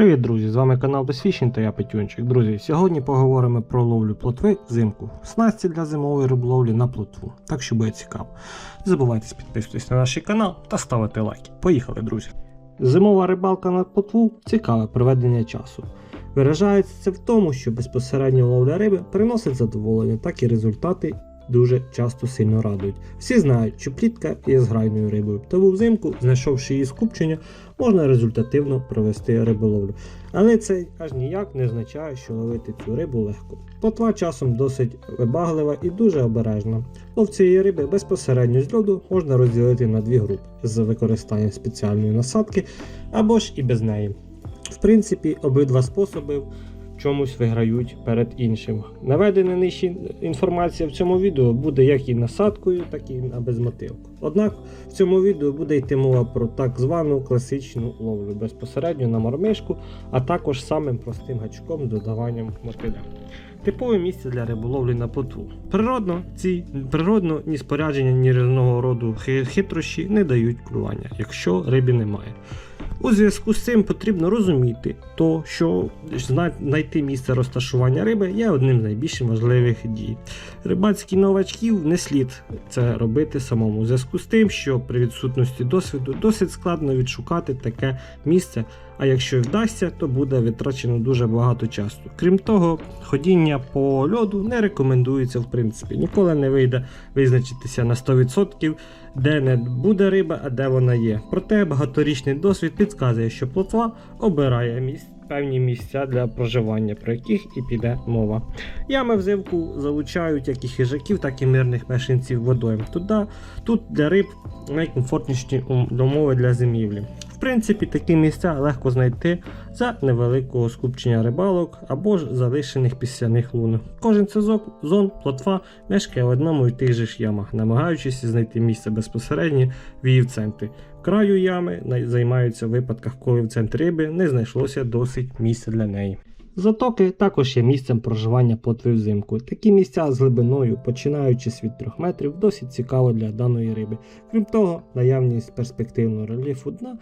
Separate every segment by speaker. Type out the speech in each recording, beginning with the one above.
Speaker 1: Привіт, друзі! З вами канал Досвідчень та я Петюнчик. Друзі, сьогодні поговоримо про ловлю плотви взимку. Снасті для зимової риболовлі на плотву. Так що буде цікаво. Не забувайте підписуватись на наш канал та ставити лайки. Поїхали, друзі! Зимова рибалка на плотву цікаве проведення часу. Виражається це в тому, що безпосередньо ловля риби приносить задоволення, так і результати дуже часто сильно радують. Всі знають, що плітка є зграйною рибою, тому взимку, знайшовши її скупчення, можна результативно провести риболовлю. Але це аж ніяк не означає, що ловити цю рибу легко. Плотва часом досить вибаглива і дуже обережна. Лов цієї риби безпосередньо з льоду можна розділити на дві групи з використанням спеціальної насадки або ж і без неї. В принципі, обидва способи чомусь виграють перед іншим. Наведена нижче інформація в цьому відео буде як і насадкою, так і на безмотивку. Однак в цьому відео буде йти мова про так звану класичну ловлю безпосередньо на мормишку, а також самим простим гачком з додаванням мотиля. Типове місце для риболовлі на плотву. Природно, ці природно ні спорядження, ні різного роду хитрощі не дають клювання, якщо риби немає. У зв'язку з цим потрібно розуміти, то, що знайти місце розташування риби є одним з найбільш важливих дій. Рибацьких новачків не слід це робити самому. У зв'язку з тим, що при відсутності досвіду досить складно відшукати таке місце, а якщо вдасться, то буде витрачено дуже багато часу. Крім того, ходіння по льоду не рекомендується в принципі. Ніколи не вийде визначитися на 100%, де не буде риба, а де вона є. Проте багаторічний досвід підказує, що плотва обирає місць. Певні місця для проживання, про яких і піде мова. Ями взимку залучають як і хижаків, так і мирних мешканців водойм. Туди, тут для риб найкомфортніші ум- умови для зимівлі. В принципі, такі місця легко знайти за невеликого скупчення рибалок або ж залишених післяних лун. Кожен сезон зон плотва мешкає в одному і тих же ж ямах, намагаючись знайти місце безпосередньо в її центрі. Краю ями займаються в випадках, коли в центрі риби не знайшлося досить місця для неї. Затоки також є місцем проживання плотви взимку. Такі місця з глибиною, починаючи від 3 метрів, досить цікаво для даної риби. Крім того, наявність перспективного рельєфу дна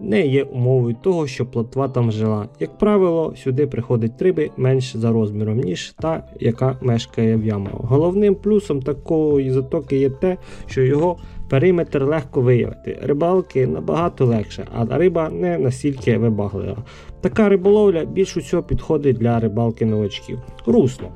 Speaker 1: не є умовою того, що плотва там жила. Як правило, сюди приходять риби менш за розміром, ніж та, яка мешкає в ямах. Головним плюсом такої затоки є те, що його периметр легко виявити. Рибалки набагато легше, а риба не настільки вибаглива. Така риболовля більш усього підходить для рибалки новачків. Русло.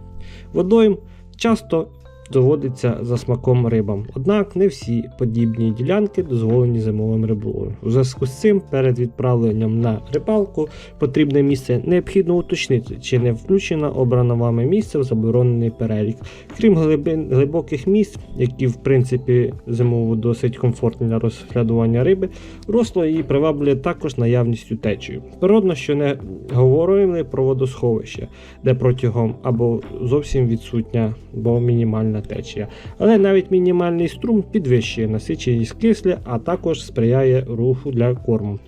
Speaker 1: Водойм часто доводиться за смаком рибам, однак не всі подібні ділянки дозволені зимовим риболовлям. У зв'язку з цим перед відправленням на рибалку потрібне місце необхідно уточнити, чи не включено обране вами місце в заборонений перелік. Крім глибин, глибоких місць, які в принципі зимово досить комфортні для розглядування риби, русло її приваблює також наявністю течію. Природно, що не говоримо про водосховище, де протягом або зовсім відсутня, бо мінімальна течія. Але навіть мінімальний струм підвищує насиченість кисля, а також сприяє руху для корму.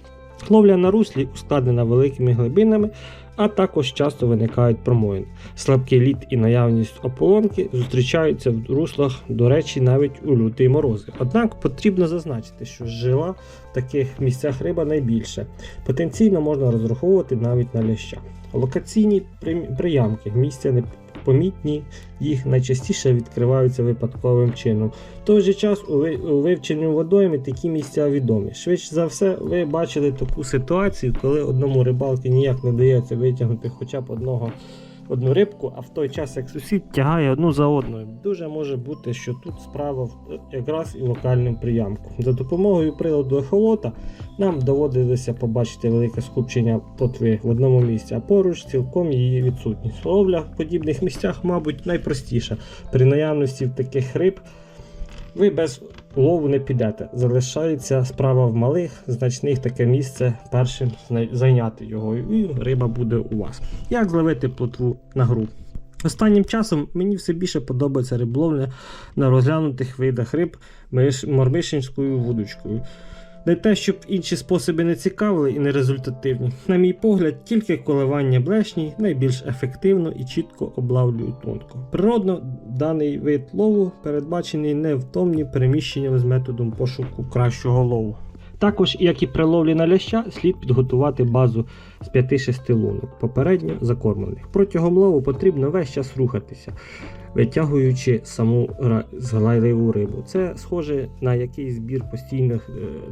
Speaker 1: Ловля на руслі ускладнена великими глибинами, а також часто виникають промоїни. Слабкий лід і наявність ополонки зустрічаються в руслах, до речі, навіть у люті морози. Однак потрібно зазначити, що жила в таких місцях риба найбільше. Потенційно можна розраховувати навіть на ляща. Локаційні приямки місця непомітні, їх найчастіше відкриваються випадковим чином. В той же час у вивченню водойми такі місця відомі. Швидше за все, ви бачили таку ситуацію, коли одному рибалки ніяк не дається витягнути хоча б одного. Одну рибку, а в той час як сусід тягає одну за одною. Дуже може бути, що тут справа якраз і локальному приямку. За допомогою приладу ехолота нам доводилося побачити велике скупчення плотви в одному місці, а поруч цілком її відсутність. Ловля в подібних місцях, мабуть, найпростіша. При наявності таких риб ви без лову не підете. Залишається справа в малих, значних таке місце першим зайняти його, і риба буде у вас. Як зловити плотву на гру? Останнім часом мені все більше подобається риболовля на розглянутих видах риб миш- мормишинською вудочкою. Не те, щоб інші способи не цікавили і не результативні. На мій погляд, тільки коливання блешні найбільш ефективно і чітко облавлюють тонко. Природно, даний вид лову передбачений невтомні переміщення з методом пошуку кращого лову. Також, як і при ловлі на ляща, слід підготувати базу з 5-6 лунок, попередньо закормлених. Протягом лову потрібно весь час рухатися, витягуючи саму ра- рибу. Це схоже на якийсь збір постійно е,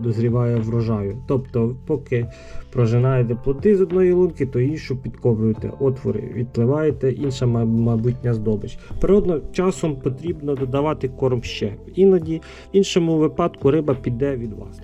Speaker 1: дозріває врожаю. Тобто, поки прожинаєте плоди з одної лунки, то іншу підковуєте отвори, відпливаєте інша ма- майбутня здобич. Природно часом потрібно додавати корм ще. Іноді в іншому випадку риба піде від вас.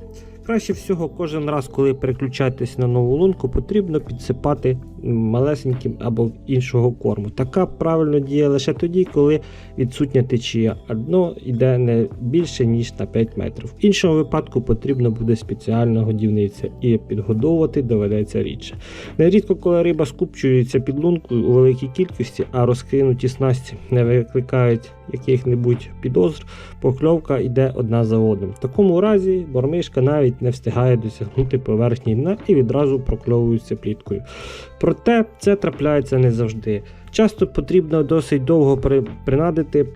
Speaker 1: Краще всього, кожен раз, коли переключаєтесь на нову лунку, потрібно підсипати малесеньким або іншого корму. Така правильно діє лише тоді, коли відсутня течія, а дно йде не більше ніж на 5 метрів. В іншому випадку потрібно буде спеціальна годівниця і підгодовувати доведеться рідше. Нерідко, коли риба скупчується під лункою у великій кількості, а розкинуті снасті не викликають яких-небудь підозр, покльовка йде одна за одним. В такому разі бормишка навіть не встигає досягнути поверхні дна і відразу прокльовується пліткою. Проте це трапляється не завжди. Часто потрібно досить довго принадити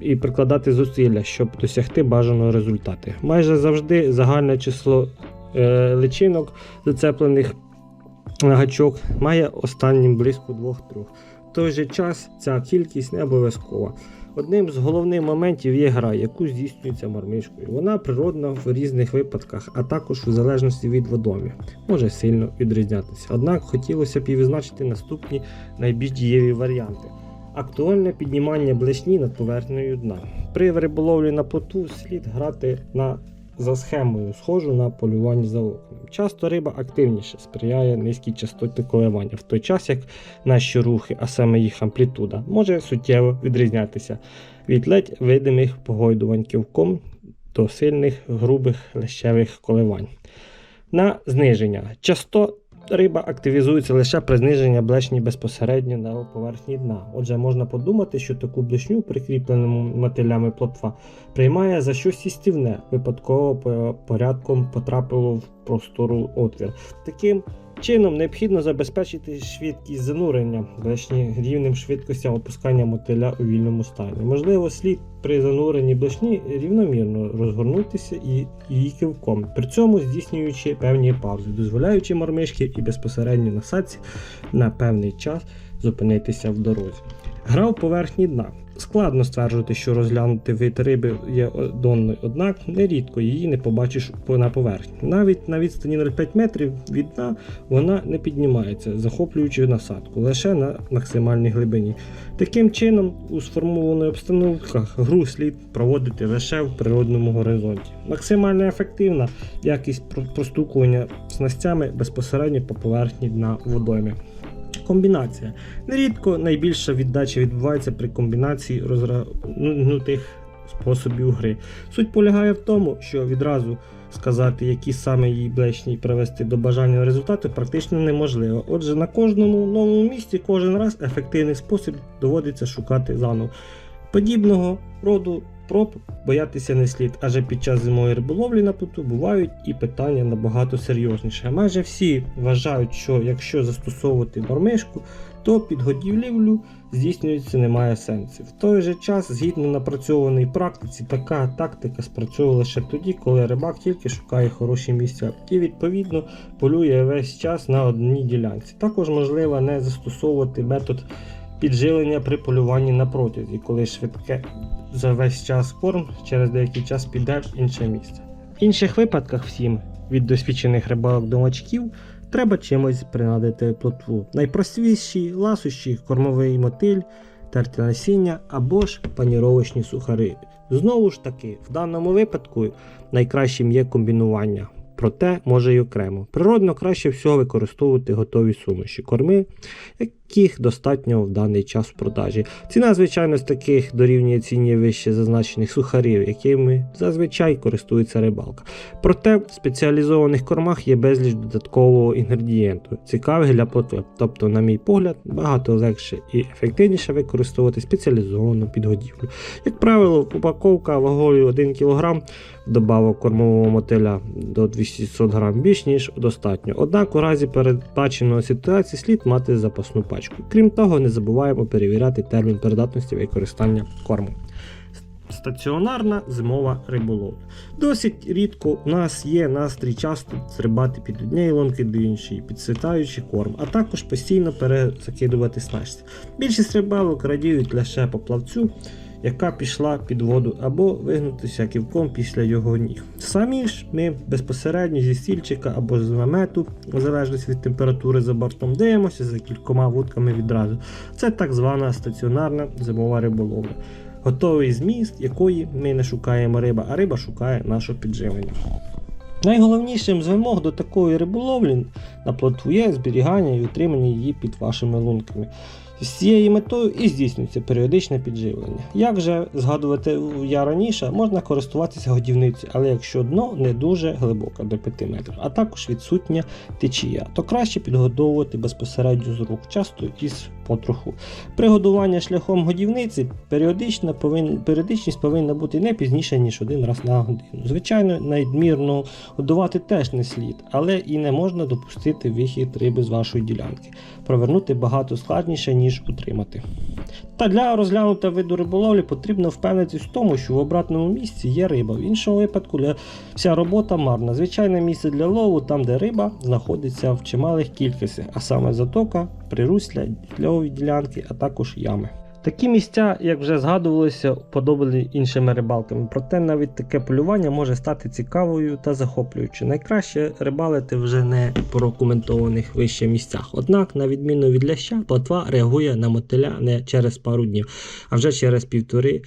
Speaker 1: і прикладати зусилля, щоб досягти бажаного результату. Майже завжди загальне число е, личинок, зацеплених на гачок, має останнім близько 2-3. В той же час ця кількість не обов'язкова. Одним з головних моментів є гра, яку здійснюється мармишкою. Вона природна в різних випадках, а також в залежності від водомі, може сильно відрізнятися. Однак хотілося б і відзначити наступні найбільш дієві варіанти. Актуальне піднімання блешні над поверхнею дна. При риболовлі на плоту слід грати на за схемою, схожу на полювання за оком. Часто риба активніше сприяє низькій частоті коливання, в той час як наші рухи, а саме їх амплітуда, може суттєво відрізнятися від ледь видимих погойдувань ківком до сильних грубих лещевих коливань. На зниження. Часто риба активізується лише при зниженні блешні безпосередньо на поверхні дна. Отже, можна подумати, що таку блешню, прикріпленому мотилями плотва, приймає за щось істівне, випадково порядком потрапило в простору отвір. Таким чином необхідно забезпечити швидкість занурення блешні рівним швидкостям опускання мотиля у вільному стані. Можливо, слід при зануренні блешні рівномірно розгорнутися і її кивком, при цьому здійснюючи певні паузи, дозволяючи мормишки і безпосередньо насадці на певний час зупинитися в дорозі. Гра в поверхні дна. Складно стверджувати, що розглянути вид риби є донною, однак нерідко її не побачиш на поверхні. Навіть на відстані 0,5 метрів від дна вона не піднімається, захоплюючи насадку лише на максимальній глибині. Таким чином, у сформованих обстановках гру слід проводити лише в природному горизонті. Максимально ефективна якість простукування снастями безпосередньо по поверхні дна водойми. Комбінація. Нерідко найбільша віддача відбувається при комбінації розгорнутих способів гри. Суть полягає в тому, що відразу сказати, які саме її блешні привести до бажаного результату, практично неможливо. Отже, на кожному новому місці кожен раз ефективний спосіб доводиться шукати заново. Подібного роду проб боятися не слід, адже під час зимової риболовлі на плоту бувають і питання набагато серйозніше. Майже всі вважають, що якщо застосовувати мормишку, то підгодівлю здійснюється немає сенсу. В той же час, згідно напрацьованій практиці, така тактика спрацьовує лише тоді, коли рибак тільки шукає хороші місця і відповідно полює весь час на одній ділянці. Також можливо не застосовувати метод піджилення при полюванні на протязі, коли швидке за весь час корм через деякий час піде в інше місце. В інших випадках всім від досвідчених рибалок до новачків треба чимось принадити плотву. Найпростіші ласощі, кормовий мотиль, терте насіння або ж паніровочні сухари. Знову ж таки, в даному випадку найкращим є комбінування. Проте може й окремо. Природно краще всього використовувати готові суміші, корми, яких достатньо в даний час в продажі. Ціна, звичайно, з таких дорівнює ціні вище зазначених сухарів, якими зазвичай користується рибалка. Проте в спеціалізованих кормах є безліч додаткового інгредієнту, цікавих для плотви. Тобто, на мій погляд, багато легше і ефективніше використовувати спеціалізовану підгодівлю. Як правило, упаковка вагою 1 кг добавок кормового мотиля до 200 грам більш ніж достатньо. Однак у разі передбаченої ситуації слід мати запасну пачку. Крім того, не забуваємо перевіряти термін придатності використання корму. стаціонарна зимова риболовля. Досить рідко у нас є настрій часто стрибати під однієї лунки до іншої, підсвітаючи корм, а також постійно перезакидувати снасті. Більшість рибалок радіють лише по плавцю, яка пішла під воду, або вигнутися ківком після його ніг. Самі ж ми безпосередньо зі стільчика або з намету, в залежності від температури за бортом, дивимося за кількома вудками відразу. Це так звана стаціонарна зимова риболовля. Готовий зміст, якої ми не шукаємо риба, а риба шукає наше підживлення. Найголовнішим з вимог до такої риболовлі на плотву є зберігання і утримання її під вашими лунками. З цією метою і здійснюється періодичне підживлення. Як же згадувати я раніше, можна користуватися годівницею, але якщо дно не дуже глибоке до 5 метрів, а також відсутня течія, то краще підгодовувати безпосередньо з рук, часто із потроху. При годуванні шляхом годівниці періодична повин... періодичність повинна бути не пізніше, ніж один раз на годину. Звичайно, надмірно годувати теж не слід, але і не можна допустити вихід риби з вашої ділянки. Провернути багато складніше, ніж утримати. Та для розглянутого виду риболовлі потрібно впевнитись в тому, що в обратному місці є риба. В іншому випадку вся робота марна. Звичайне місце для лову, там, де риба знаходиться в чималих кількостях, а саме затока, прирусля, льові ділянки, а також ями. Такі місця, як вже згадувалося, подобали іншими рибалками. Проте навіть таке полювання може стати цікавою та захоплюючим. Найкраще рибалити вже не по рекомендованих вище місцях. Однак, на відміну від ляща, плотва реагує на мотиля не через пару днів, а вже через півтори.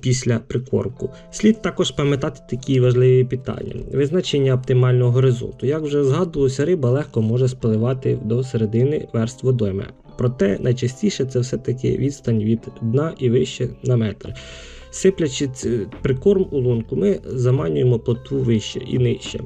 Speaker 1: Після прикормку. Слід також пам'ятати такі важливі питання: визначення оптимального горизонту. Як вже згадувалося, риба легко може спливати до середини верст водойми. Проте найчастіше це все-таки відстань від дна і вище на метр. Сиплячи прикорм у лунку, ми заманюємо плотву вище і нижче.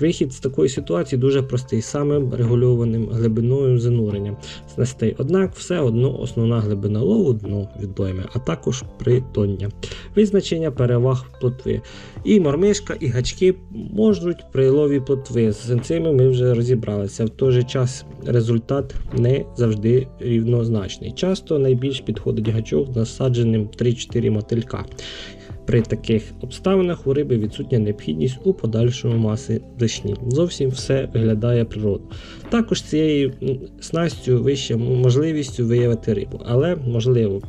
Speaker 1: Вихід з такої ситуації дуже простий, самим регульованим глибиною занурення снастей. Однак все одно основна глибина лову дно віддойми, а також притоння. Визначення переваг плотви. І мормишка, і гачки можуть при лові плотви. З цими ми вже розібралися. В той же час результат не завжди рівнозначний. Часто найбільш підходить гачок з насадженим 3-4 мотилька. При таких обставинах у риби відсутня необхідність у подальшому маси дешні. Зовсім все виглядає природно. Також цією снастю вище можливістю виявити рибу, але можливо.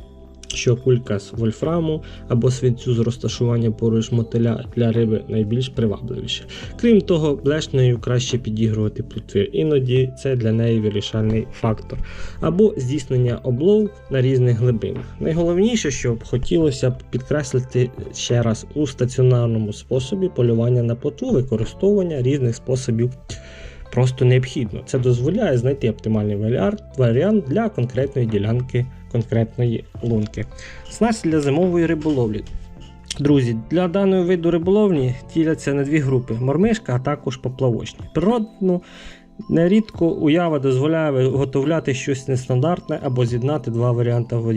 Speaker 1: Що кулька з вольфраму або свинцю з розташування поруч мотиля для риби найбільш привабливіше. Крім того, блешнею краще підігрувати плотви, іноді це для неї вирішальний фактор. Або здійснення облов на різних глибинах. Найголовніше, що б хотілося б підкреслити ще раз у стаціонарному способі полювання на плотву використовування різних способів. Просто необхідно. Це дозволяє знайти оптимальний варіант для конкретної ділянки конкретної лунки. Снасть для зимової риболовлі. Друзі, для даної виду риболовлі діляться на дві групи: мормишка, а також поплавочні. Природну нерідко уява дозволяє виготовляти щось нестандартне або з'єднати два варіанти в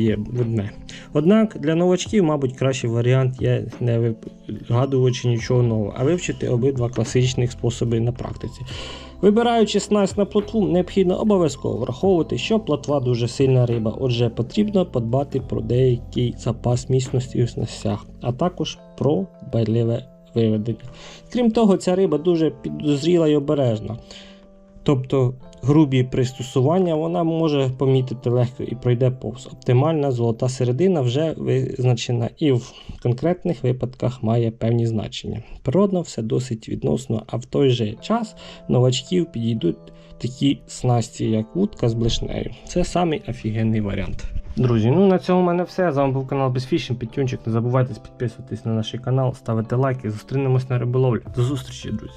Speaker 1: одне. Однак для новачків, мабуть, кращий варіант є не вигадуючи нічого нового, а вивчити обидва класичних способи на практиці. Вибираючи снасть на плотву, необхідно обов'язково враховувати, що плотва дуже сильна риба, отже, потрібно подбати про деякий запас міцності у снастях, а також про байливе виведення. Крім того, ця риба дуже підозріла і обережна. Тобто грубі пристосування вона може помітити легко і пройде повз. Оптимальна золота середина вже визначена і в конкретних випадках має певні значення. Природно все досить відносно, а в той же час новачків підійдуть такі снасті, як вудка з блешнею. Це самий офігенний варіант. Друзі, ну на цьому в мене все. З вами був канал Безфішн, Петюнчик. Не забувайте підписуватись на наш канал, ставити лайки. Зустрінемось на риболовлі. До зустрічі, друзі!